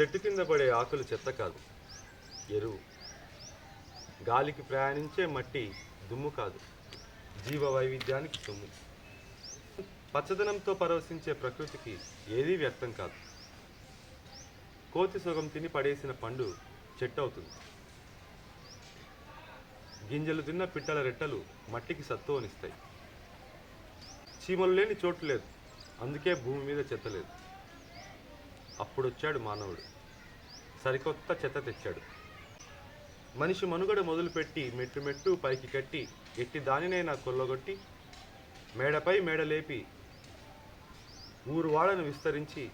చెట్టు కింద పడే ఆకులు చెత్త కాదు. ఎరువు. గాలికి ప్రయాణించే మట్టి దుమ్ము కాదు. జీవ వైవిధ్యానికి సొమ్ము. పచ్చదనంతో పరవశించే ప్రకృతికి ఏదీ వ్యక్తం కాదు. కోతి సుగం తిని పడేసిన పండు చెట్టు అవుతుంది. గింజలు తిన్న పిట్టల రెట్టలు మట్టికి సత్తువనిస్తాయి చీమలు లేని చోటు లేదు. అందుకే భూమి మీద చెత్త లేదు. అప్పుడొచ్చాడు మానవుడు. సరికొత్త చెత్త తెచ్చాడు. మనిషి మనుగడ మొదలుపెట్టి మెట్టు మెట్టు పైకి కట్టి ఎట్టి దానినైనా కొల్లగొట్టి మేడపై మేడ లేపి ఊరు వాడను విస్తరించి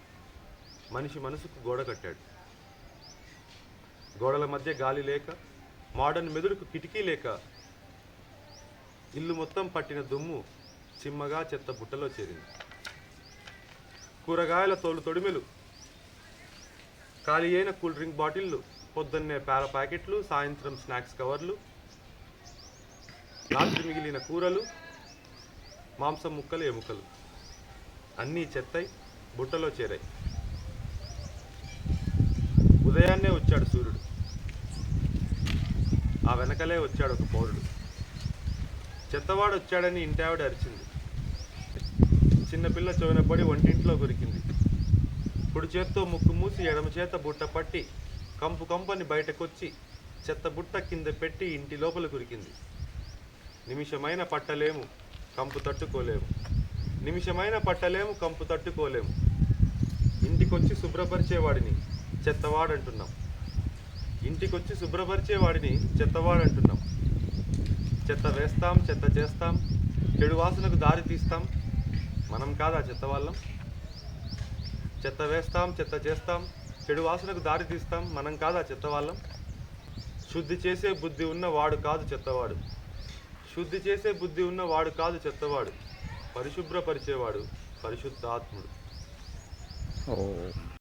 మనిషి మనసుకు గోడ కట్టాడు. గోడల మధ్య గాలి లేక మోడర్న్ మెదుడుకు కిటికీ లేక ఇల్లు మొత్తం పట్టిన దుమ్ము చిమ్మగా చెత్త బుట్టలో చేరింది. కూరగాయల తోలు తొడిమెలు ఖాళీ అయిన కూల్ డ్రింక్ బాటిళ్ళు పొద్దున్నే పేర ప్యాకెట్లు సాయంత్రం స్నాక్స్ కవర్లు రాత్రి మిగిలిన కూరలు మాంసం ముక్కలు ఎముకలు అన్నీ చెత్తై బుట్టలో చేరాయి. ఉదయాన్నే వచ్చాడు సూర్యుడు. ఆ వెనకలే వచ్చాడు ఒక పౌరుడు. చెత్తవాడు వచ్చాడని ఇంటావిడ అరిచింది. చిన్నపిల్ల చెవిన వంటింట్లో గురికింది కుడి చేత్తో ముక్కు మూసి ఎడమ చేత బుట్ట పట్టి కంపు కంపని బయటకొచ్చి చెత్త బుట్ట కింద పెట్టి ఇంటి లోపల కురికింది. నిమిషమైన పట్టలేము కంపు తట్టుకోలేము. నిమిషమైన పట్టలేము కంపు తట్టుకోలేము. ఇంటికొచ్చి శుభ్రపరిచేవాడిని చెత్తవాడంటున్నాం. ఇంటికొచ్చి శుభ్రపరిచేవాడిని చెత్తవాడంటున్నాం. చెత్త వేస్తాం చెత్త చేస్తాం చెడు వాసనకు దారి తీస్తాం. మనం కాదా చెత్త వాళ్ళం చెత్త వేస్తాం చెత్త చేస్తాం చెడు వాసనకు దారి తీస్తాం మనం కాదా చెత్త వాళ్ళం శుద్ధి చేసే బుద్ధి ఉన్న వాడు కాదు చెత్తవాడు. శుద్ధి చేసే బుద్ధి ఉన్న వాడు కాదు చెత్తవాడు. పరిశుభ్రపరిచేవాడు పరిశుద్ధాత్ముడు.